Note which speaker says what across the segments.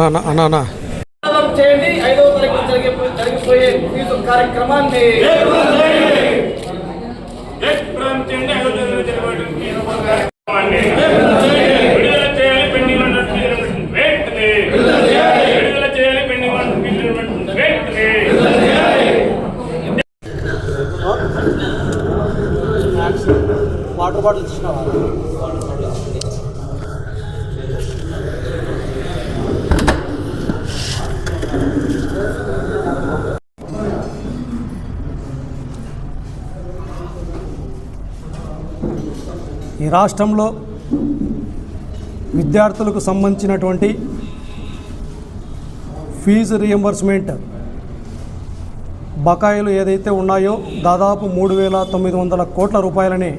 Speaker 1: అన్నా అన్నా అన్నా
Speaker 2: చేయండి. ఐదవ తారీఖు జరిగే జరిగిపోయే ఫీజు కార్యక్రమాన్ని.
Speaker 3: విడుదల చేయాలి పెండింగ్
Speaker 4: ఈ రాష్ట్రంలో విద్యార్థులకు సంబంధించినటువంటి ఫీజు రియంబర్స్మెంట్ బకాయిలు ఏదైతే ఉన్నాయో దాదాపు మూడు వేల తొమ్మిది వందల కోట్ల రూపాయలని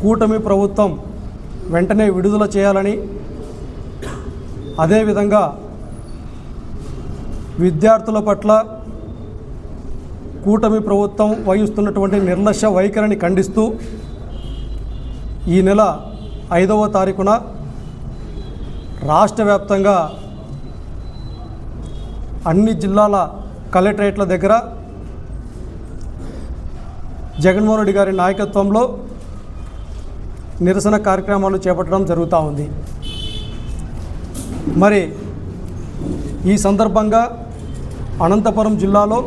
Speaker 4: కూటమి ప్రభుత్వం వెంటనే విడుదల చేయాలని అదేవిధంగా విద్యార్థుల పట్ల కూటమి ప్రభుత్వం వహిస్తున్నటువంటి నిర్లక్ష్య వైఖరిని ఖండిస్తూ ఈ నెల ఐదవ తారీఖున రాష్ట్ర వ్యాప్తంగా అన్ని జిల్లాల కలెక్టరేట్ల దగ్గర జగన్మోహన్ రెడ్డి గారి నాయకత్వంలో నిరసన కార్యక్రమాలు చేపట్టడం జరుగుతూ ఉంది. మరి ఈ సందర్భంగా అనంతపురం జిల్లాలో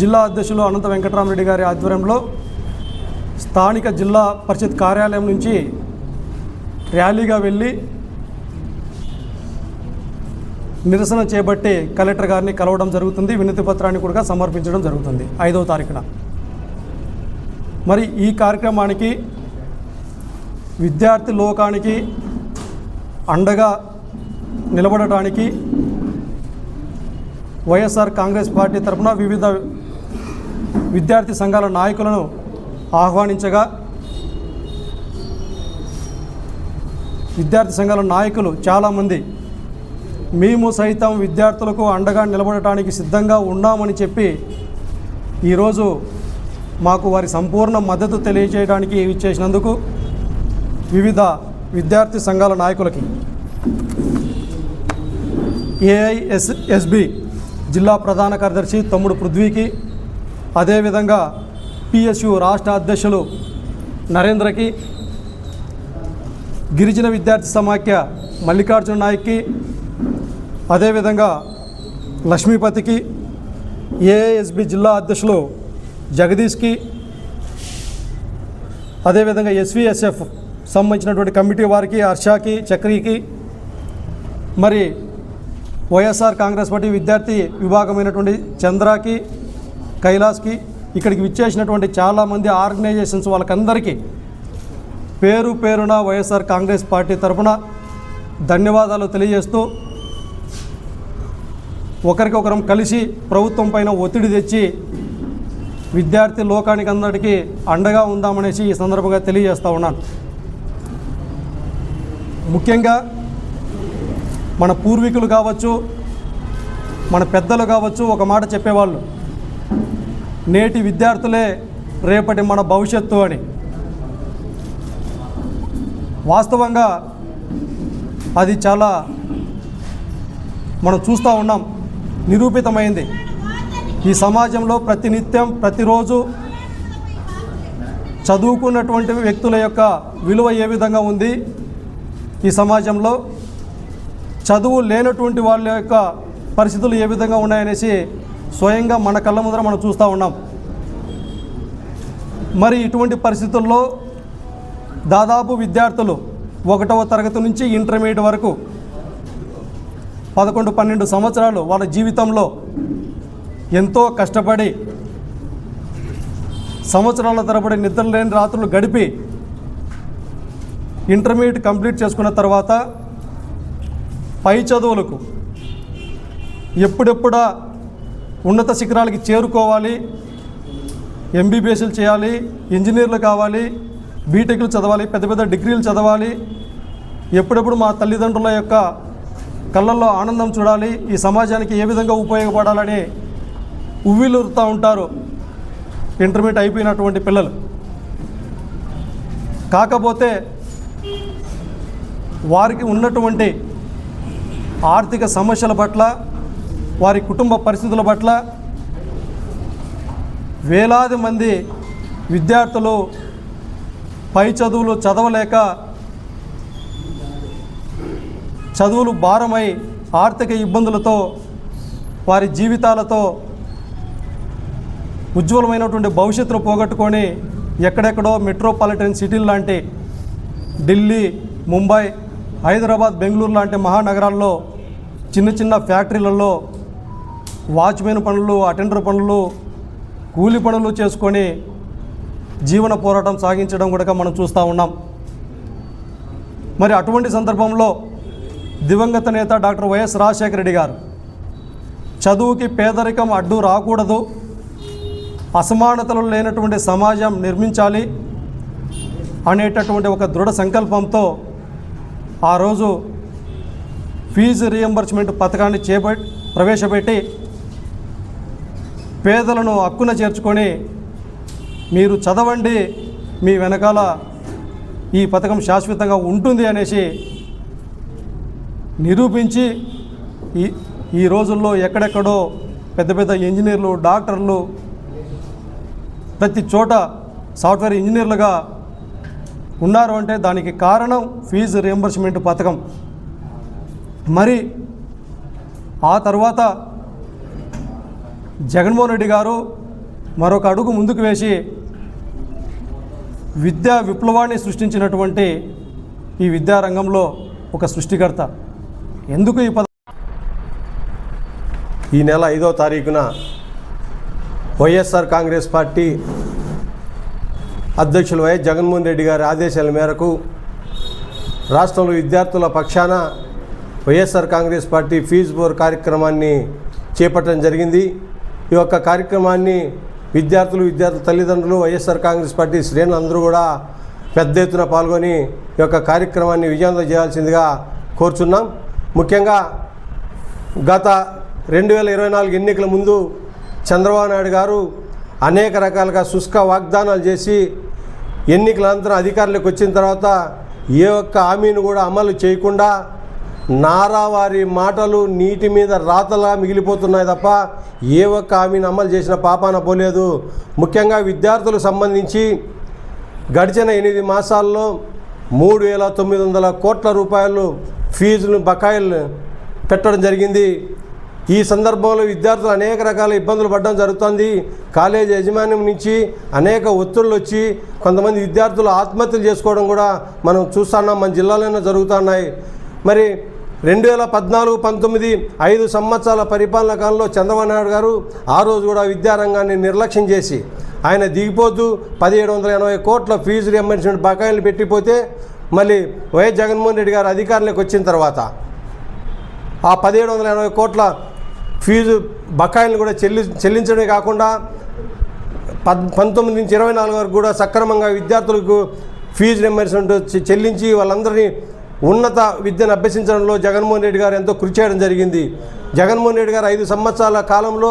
Speaker 4: జిల్లా అధ్యక్షులు అనంత వెంకటరామరెడ్డి గారి ఆధ్వర్యంలో స్థానిక జిల్లా పరిషత్ కార్యాలయం నుంచి ర్యాలీగా వెళ్ళి నిరసన చేపట్టి కలెక్టర్ గారిని కలవడం జరుగుతుంది. వినతి పత్రాన్ని కూడా సమర్పించడం జరుగుతుంది. ఐదవ తారీఖున. మరి ఈ కార్యక్రమానికి విద్యార్థి లోకానికి అండగా నిలబడటానికి వైఎస్ఆర్ కాంగ్రెస్ పార్టీ తరఫున వివిధ విద్యార్థి సంఘాల నాయకులను ఆహ్వానించగా విద్యార్థి సంఘాల నాయకులు చాలామంది మేము సైతం విద్యార్థులకు అండగా నిలబడటానికి సిద్ధంగా ఉన్నామని చెప్పి ఈరోజు మాకు వారి సంపూర్ణ మద్దతు తెలియజేయడానికి ఇచ్చేసినందుకు వివిధ విద్యార్థి సంఘాల నాయకులకి ఏఐఎస్ ఎస్బి జిల్లా ప్రధాన కార్యదర్శి తమ్ముడు పృథ్వీకి అదేవిధంగా పిఎస్యు రాష్ట్ర అధ్యక్షులు నరేంద్రకి గిరిజన విద్యార్థి సమాఖ్య మల్లికార్జున నాయక్కి అదేవిధంగా లక్ష్మీపతికి ఏఎస్బి జిల్లా అధ్యక్షులు జగదీష్కి అదేవిధంగా ఎస్విఎస్ఎఫ్ సంబంధించినటువంటి కమిటీ వారికి హర్షాకి చక్రికి మరి వైఎస్ఆర్ కాంగ్రెస్ పార్టీ విద్యార్థి విభాగమైనటువంటి చంద్రాకి కైలాస్కి ఇక్కడికి విచ్చేసినటువంటి చాలామంది ఆర్గనైజేషన్స్ వాళ్ళకందరికీ పేరు పేరున వైఎస్ఆర్ కాంగ్రెస్ పార్టీ తరఫున ధన్యవాదాలు తెలియజేస్తూ ఒకరికొకరం కలిసి ప్రభుత్వం పైన ఒత్తిడి తెచ్చి విద్యార్థి లోకానికి అందరికీ అండగా ఉందామనేసి ఈ సందర్భంగా తెలియజేస్తూ ఉన్నాను. ముఖ్యంగా మన పూర్వీకులు కావచ్చు మన పెద్దలు కావచ్చు ఒక మాట చెప్పేవాళ్ళు. నేటి విద్యార్థులే రేపటి మన భవిష్యత్తు అని. వాస్తవంగా అది చాలా మనం చూస్తూ ఉన్నాం నిరూపితమైంది. ఈ సమాజంలో ప్రతినిత్యం ప్రతిరోజు చదువుకున్నటువంటి వ్యక్తుల యొక్క విలువ ఏ విధంగా ఉంది? ఈ సమాజంలో చదువు లేనటువంటి వాళ్ళ యొక్క పరిస్థితులు ఏ విధంగా ఉన్నాయనేసి స్వయంగా మన కళ్ళ ముందర మనం చూస్తూ ఉన్నాం. మరి ఇటువంటి పరిస్థితుల్లో దాదాపు విద్యార్థులు ఒకటవ తరగతి నుంచి ఇంటర్మీడియట్ వరకు పదకొండు పన్నెండు సంవత్సరాలు వాళ్ళ జీవితంలో ఎంతో కష్టపడి సంవత్సరాల తరబడి నిద్రలేని రాత్రులు గడిపి ఇంటర్మీడియట్ కంప్లీట్ చేసుకున్న తర్వాత పై చదువులకు ఎప్పుడెప్పుడా ఉన్నత శిఖరాలకి చేరుకోవాలి ఎంబీబీఎస్లు చేయాలి ఇంజనీర్లు కావాలి బీటెక్లు చదవాలి పెద్ద పెద్ద డిగ్రీలు చదవాలి. ఎప్పుడెప్పుడు మా తల్లిదండ్రుల యొక్క కళ్ళల్లో ఆనందం చూడాలి ఈ సమాజానికి ఏ విధంగా ఉపయోగపడాలని ఉవ్విలురుతూ ఉంటారు ఇంటర్మీడియట్ అయిపోయినటువంటి పిల్లలు. కాకపోతే వారికి ఉన్నటువంటి ఆర్థిక సమస్యల పట్ల వారి కుటుంబ పరిస్థితుల పట్ల వేలాది మంది విద్యార్థులు పై చదువులు చదవలేక చదువులు భారమై ఆర్థిక ఇబ్బందులతో వారి జీవితాలతో ఉజ్వలమైనటువంటి భవిష్యత్తును పోగొట్టుకొని ఎక్కడెక్కడో మెట్రోపాలిటన్ సిటీలు లాంటి ఢిల్లీ ముంబై హైదరాబాద్ బెంగళూరు లాంటి మహానగరాల్లో చిన్న చిన్న ఫ్యాక్టరీలలో వాచ్మెన్ పనులు అటెండర్ పనులు కూలి పనులు చేసుకొని జీవన పోరాటం సాగించడం కూడా మనం చూస్తూ ఉన్నాం. మరి అటువంటి సందర్భంలో దివంగత నేత డాక్టర్ వైఎస్ రాజశేఖర రెడ్డి గారు చదువుకి పేదరికం అడ్డు రాకూడదు అసమానతలు లేనటువంటి సమాజం నిర్మించాలి అనేటటువంటి ఒక దృఢ సంకల్పంతో ఆ రోజు ఫీజు రియంబర్స్మెంట్ పథకాన్ని చేపట్ ప్రవేశపెట్టి పేదలను హక్కున చేర్చుకొని మీరు చదవండి మీ వెనకాల ఈ పథకం శాశ్వతంగా ఉంటుంది అనేసి నిరూపించి ఈ ఈ రోజుల్లో ఎక్కడెక్కడో పెద్ద పెద్ద ఇంజనీర్లు డాక్టర్లు ప్రతి చోట సాఫ్ట్వేర్ ఇంజనీర్లుగా ఉన్నారు అంటే దానికి కారణం ఫీజు రియంబర్స్మెంట్ పథకం. మరి ఆ తర్వాత జగన్మోహన్ రెడ్డి గారు మరొక అడుగు ముందుకు వేసి విద్యా విప్లవాన్ని సృష్టించినటువంటి ఈ విద్యారంగంలో ఒక సృష్టికర్త. ఎందుకు ఈ పద
Speaker 1: ఈ నెల ఐదో తారీఖున వైఎస్ఆర్ కాంగ్రెస్ పార్టీ అధ్యక్షులు వైఎస్ జగన్మోహన్ రెడ్డి గారి ఆదేశాల మేరకు రాష్ట్రంలో విద్యార్థుల పక్షాన వైఎస్ఆర్ కాంగ్రెస్ పార్టీ ఫీజు బోర్ కార్యక్రమాన్ని చేపట్టడం జరిగింది. ఈ యొక్క కార్యక్రమాన్ని విద్యార్థులు విద్యార్థుల తల్లిదండ్రులు వైఎస్ఆర్ కాంగ్రెస్ పార్టీ శ్రేణులు అందరూ కూడా పెద్ద ఎత్తున పాల్గొని ఈ యొక్క కార్యక్రమాన్ని విజయవంతం చేయాల్సిందిగా కోరుచున్నాం. ముఖ్యంగా గత రెండు వేల ఇరవై నాలుగు ఎన్నికల ముందు చంద్రబాబు నాయుడు గారు అనేక రకాలుగా శుష్క వాగ్దానాలు చేసి ఎన్నికల అనంతరం అధికారులకు వచ్చిన తర్వాత ఏ ఒక్క హామీని కూడా అమలు చేయకుండా నారావారి మాటలు నీటి మీద రాతలా మిగిలిపోతున్నాయి తప్ప ఏ ఒక్క హామీని అమలు చేసిన పాపాన పోలేదు. ముఖ్యంగా విద్యార్థులకు సంబంధించి గడిచిన ఎనిమిది మాసాల్లో మూడు వేల తొమ్మిది వందల కోట్ల రూపాయలు ఫీజులు బకాయిలు పెట్టడం జరిగింది. ఈ సందర్భంలో విద్యార్థులు అనేక రకాల ఇబ్బందులు పడడం జరుగుతుంది. కాలేజీ యజమాన్యం నుంచి అనేక ఒత్తిళ్ళు వచ్చి కొంతమంది విద్యార్థులు ఆత్మహత్యలు చేసుకోవడం కూడా మనం చూస్తున్నాం. మన జిల్లాలోనే జరుగుతున్నాయి. మరి రెండు వేల పద్నాలుగు పంతొమ్మిది ఐదు సంవత్సరాల పరిపాలన కాలంలో చంద్రబాబు నాయుడు గారు ఆ రోజు కూడా విద్యారంగాన్ని నిర్లక్ష్యం చేసి ఆయన దిగిపోతూ పదిహేడు వందల ఎనభై కోట్ల ఫీజు రియంబర్స్మెంట్ బకాయిలు పెట్టిపోతే మళ్ళీ వైఎస్ జగన్మోహన్ రెడ్డి గారు అధికారంలోకి వచ్చిన తర్వాత ఆ పదిహేడు వందల ఎనభై కోట్ల ఫీజు బకాయిలను కూడా చెల్లి చెల్లించడమే కాకుండా పద్ పంతొమ్మిది నుంచి ఇరవై నాలుగు వరకు కూడా సక్రమంగా విద్యార్థులకు ఫీజు రియంబర్స్మెంట్ చెల్లించి వాళ్ళందరినీ ఉన్నత విద్యను అభ్యసించడంలో జగన్మోహన్ రెడ్డి గారు ఎంతో కృషి చేయడం జరిగింది. జగన్మోహన్ రెడ్డి గారు ఐదు సంవత్సరాల కాలంలో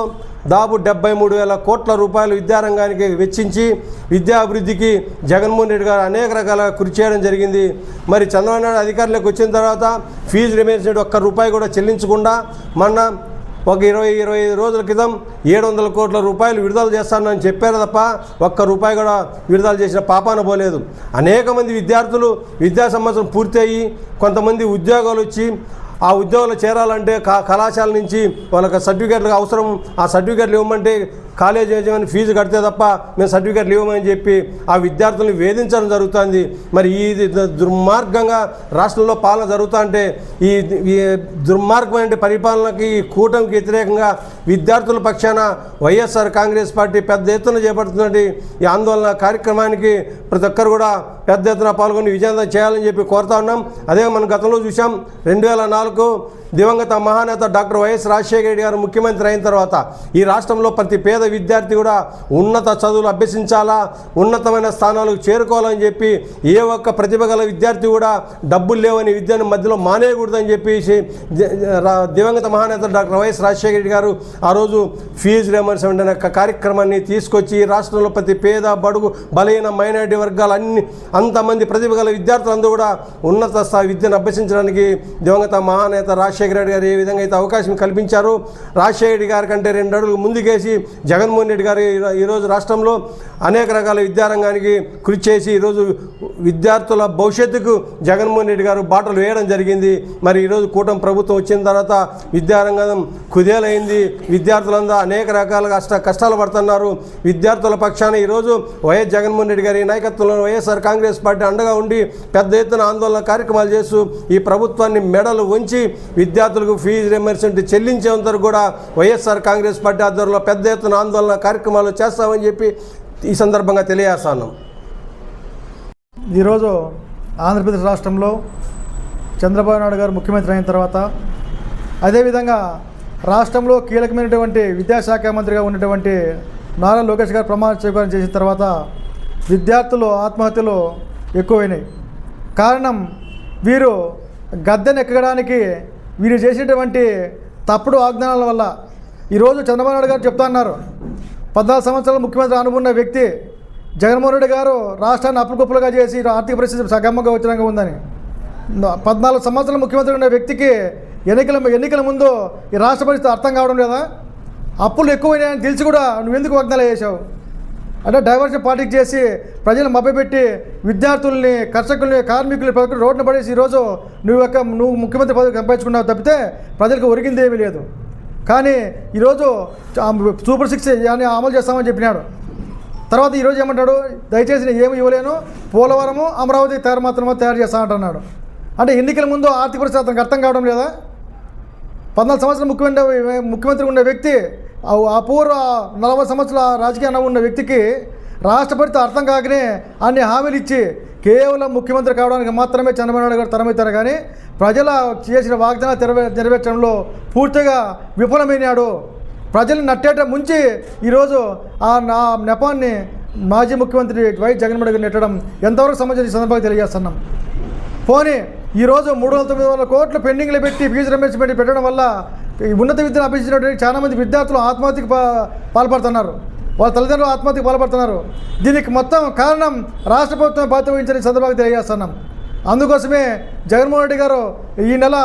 Speaker 1: దాదాపు డెబ్బై మూడు వేల కోట్ల రూపాయలు విద్యారంగానికి వెచ్చించి విద్యా అభివృద్ధికి జగన్మోహన్ రెడ్డి గారు అనేక రకాల కృషి చేయడం జరిగింది. మరి చంద్రబాబు నాయుడు అధికారంలోకి వచ్చిన తర్వాత ఫీజు రిమేషన్ ఒక్క రూపాయి కూడా చెల్లించకుండా మొన్న ఒక ఇరవై ఇరవై ఐదు రోజుల క్రితం ఏడు వందల కోట్ల రూపాయలు విడుదల చేస్తానని చెప్పారు తప్ప ఒక్క రూపాయి కూడా విడుదల చేసిన పాపాన పోలేదు. అనేక మంది విద్యార్థులు విద్యా సంవత్సరం పూర్తయి కొంతమంది ఉద్యోగాలు వచ్చి ఆ ఉద్యోగాలు చేరాలంటే కళాశాల నుంచి వాళ్ళకి సర్టిఫికేట్లు అవసరం ఆ సర్టిఫికేట్లు ఇవ్వమంటే కాలేజ్ యజమాని ఫీజు కడితే తప్ప మేము సర్టిఫికేట్లు ఇవ్వమని చెప్పి ఆ విద్యార్థుల్ని వేధించడం జరుగుతుంది. మరి ఈ దుర్మార్గంగా రాష్ట్రంలో పాలన జరుగుతూ అంటే ఈ ఈ దుర్మార్గమైన పరిపాలనకి ఈ కూటమికి వ్యతిరేకంగా విద్యార్థుల పక్షాన వైఎస్ఆర్ కాంగ్రెస్ పార్టీ పెద్ద ఎత్తున చేపడుతున్నటువంటి ఈ ఆందోళన కార్యక్రమానికి ప్రతి ఒక్కరు కూడా పెద్ద ఎత్తున పాల్గొని విజయవంతం చేయాలని చెప్పి కోరుతా ఉన్నాం. అదే మనం గతంలో చూసాం రెండు వేల నాలుగు దివంగత మహానేత డాక్టర్ వైఎస్ రాజశేఖర రెడ్డి గారు ముఖ్యమంత్రి అయిన తర్వాత ఈ రాష్ట్రంలో ప్రతి పేద విద్యార్థి కూడా ఉన్నత చదువులు అభ్యసించాలా ఉన్నతమైన స్థానాలకు చేరుకోవాలని చెప్పి ఏ ఒక్క ప్రతిభ గల విద్యార్థి కూడా డబ్బులు లేవని విద్యను మధ్యలో మానేయకూడదని చెప్పేసి దివంగత మహానేత డాక్టర్ వైఎస్ రాజశేఖర రెడ్డి గారు ఆ రోజు ఫీజు రియంబర్స్మెంట్ అనే కార్యక్రమాన్ని తీసుకొచ్చి రాష్ట్రంలో ప్రతి పేద బడుగు బలహీన మైనారిటీ వర్గాలు అన్ని అంతమంది ప్రతిభ గల విద్యార్థులందరూ కూడా ఉన్నత స్థాయి విద్యను అభ్యసించడానికి దివంగత మహానేత రాజశేఖర రెడ్డి గారు ఏ విధంగా అయితే అవకాశం కల్పించారో రాజశేఖర రెడ్డి గారి కంటే రెండు అడుగులు ముందుకేసి జగన్మోహన్ రెడ్డి గారు ఈ- ఈరోజు రాష్ట్రంలో అనేక రకాల విద్యారంగానికి కృషి చేసి ఈరోజు విద్యార్థుల భవిష్యత్తుకు జగన్మోహన్ రెడ్డి గారు బాటలు వేయడం జరిగింది. మరి ఈరోజు కూటమి ప్రభుత్వం వచ్చిన తర్వాత విద్యారంగం కుదేలైంది. విద్యార్థులందరూ అనేక రకాల కష్ట కష్టాలు పడుతున్నారు. విద్యార్థుల పక్షాన ఈరోజు వైఎస్ జగన్మోహన్ రెడ్డి గారి నాయకత్వంలో వైఎస్ఆర్ కాంగ్రెస్ పార్టీ అండగా ఉండి పెద్ద ఎత్తున ఆందోళన కార్యక్రమాలు చేస్తూ ఈ ప్రభుత్వాన్ని మెడలు ఉంచి విద్యార్థులకు ఫీజు రియంబర్స్మెంట్ చెల్లించేంత కూడా వైఎస్ఆర్ కాంగ్రెస్ పార్టీ ఆధ్వర్యంలో పెద్ద ఎత్తున ఆందోళన కార్యక్రమాలు చేస్తామని చెప్పి ఈ సందర్భంగా తెలియజేస్తాను.
Speaker 5: ఈరోజు ఆంధ్రప్రదేశ్ రాష్ట్రంలో చంద్రబాబు నాయుడు గారు ముఖ్యమంత్రి అయిన తర్వాత అదేవిధంగా రాష్ట్రంలో కీలకమైనటువంటి విద్యాశాఖ మంత్రిగా ఉన్నటువంటి నారా లోకేష్ గారు ప్రమాణ స్వీకారం చేసిన తర్వాత విద్యార్థులు ఆత్మహత్యలు ఎక్కువైనాయి. కారణం వీరు గద్దెనెక్కడానికి వీరు చేసేటువంటి తప్పుడు వాగ్దానాల వల్ల ఈరోజు చంద్రబాబు నాయుడు గారు చెప్తా అన్నారు. పద్నాలుగు సంవత్సరాలు ముఖ్యమంత్రి అనుకున్న వ్యక్తి జగన్మోహన్ రెడ్డి గారు రాష్ట్రాన్ని అప్పుకుప్పులుగా చేసి ఆర్థిక పరిస్థితి సగమంగా వచ్చినంగా ఉందని. పద్నాలుగు సంవత్సరాలు ముఖ్యమంత్రి ఉన్న వ్యక్తికి ఎన్నికల ఎన్నికల ముందు ఈ రాష్ట్ర పరిస్థితి అర్థం కావడం లేదా? అప్పులు ఎక్కువైనాయని తెలిసి కూడా నువ్వు ఎందుకు వాగ్దానాలు చేశావు? అంటే డైవర్షన్ పార్టీకి చేసి ప్రజలు మభ్యపెట్టి విద్యార్థుల్ని కర్షకుల్ని కార్మికుల్ని ప్రతి రోడ్డున పడేసి ఈరోజు నువ్వు యొక్క నువ్వు ముఖ్యమంత్రి పదవి సంపాదించుకున్నావు తప్పితే ప్రజలకు ఒరిగింది ఏమీ లేదు. కానీ ఈరోజు సూపర్ సిక్స్ అని అమలు చేస్తామని చెప్పినాడు. తర్వాత ఈరోజు ఏమంటాడు? దయచేసి నేను ఏమి ఇవ్వలేను. పోలవరము అమరావతి తయారు మాత్రమే తయారు చేస్తానంటున్నాడు అంటే ఎన్నికల ముందు ఆర్థిక పరిస్థితి అతనికి అర్థం కావడం లేదా? పద్నాలుగు సంవత్సరాలు ముఖ్యమంత్రి ముఖ్యమంత్రి ఉన్న వ్యక్తి ఆ- పూర్వ నలభై సంవత్సరాల రాజకీయ అనుభవం ఉన్న వ్యక్తికి రాష్ట్రపతితో అర్థం కాకనే అన్ని హామీలు ఇచ్చి కేవలం ముఖ్యమంత్రి కావడానికి మాత్రమే చంద్రబాబు నాయుడు గారు తరమవుతారు కానీ ప్రజల చేసిన వాగ్దానాలు నెరవే నెరవేర్చడంలో పూర్తిగా విఫలమైనాడు. ప్రజల్ని నట్టేట ముంచి ఈరోజు ఆ నా నెపాన్ని మాజీ ముఖ్యమంత్రి వైఎస్ జగన్మోహన్ గారు నెట్టడం ఎంతవరకు సమాచారం సందర్భంగా తెలియజేస్తున్నాం. పోనీ ఈరోజు మూడు వందల తొమ్మిది వందల కోట్లు పెండింగ్లు పెట్టి ఫీజు రియంబర్స్మెంట్ పెట్టడం వల్ల ఈ ఉన్నత విద్యను అభ్యసించినటువంటి చాలామంది విద్యార్థులు ఆత్మహత్యకు పాల్పడుతున్నారు. వాళ్ళ తల్లిదండ్రులు ఆత్మహత్యకు పాల్పడుతున్నారు. దీనికి మొత్తం కారణం రాష్ట్ర ప్రభుత్వం బాధ్యత వహించిన సందర్భంగా తెలియజేస్తున్నాం అందుకోసమే జగన్మోహన్ రెడ్డి గారు ఈ నెల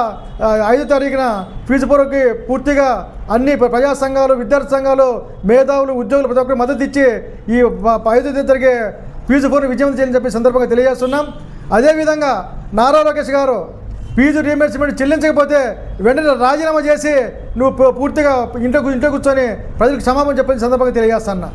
Speaker 5: ఐదో తారీఖున ఫీజు పొరకి పూర్తిగా అన్ని ప్ర- ప్రజా సంఘాలు విద్యార్థి సంఘాలు మేధావులు ఉద్యోగులు ప్రతి ఒక్కరు మద్దతు ఇచ్చి ఈ ప- ఐదో తేదీ జరిగే ఫీజు పొరను విజయం చేయాలని చెప్పి సందర్భంగా తెలియజేస్తున్నాం. అదేవిధంగా నారా లోకేష్ గారు ఫీజు రీఎంబర్స్మెంట్ చెల్లించకపోతే వెంటనే రాజీనామా చేసి నువ్వు పూర్తిగా ఇంట్లో ఇంట్లో కూర్చొని ప్రజలకు క్షమాపణ చెప్పని సందర్భంగా తెలియజేస్తున్నా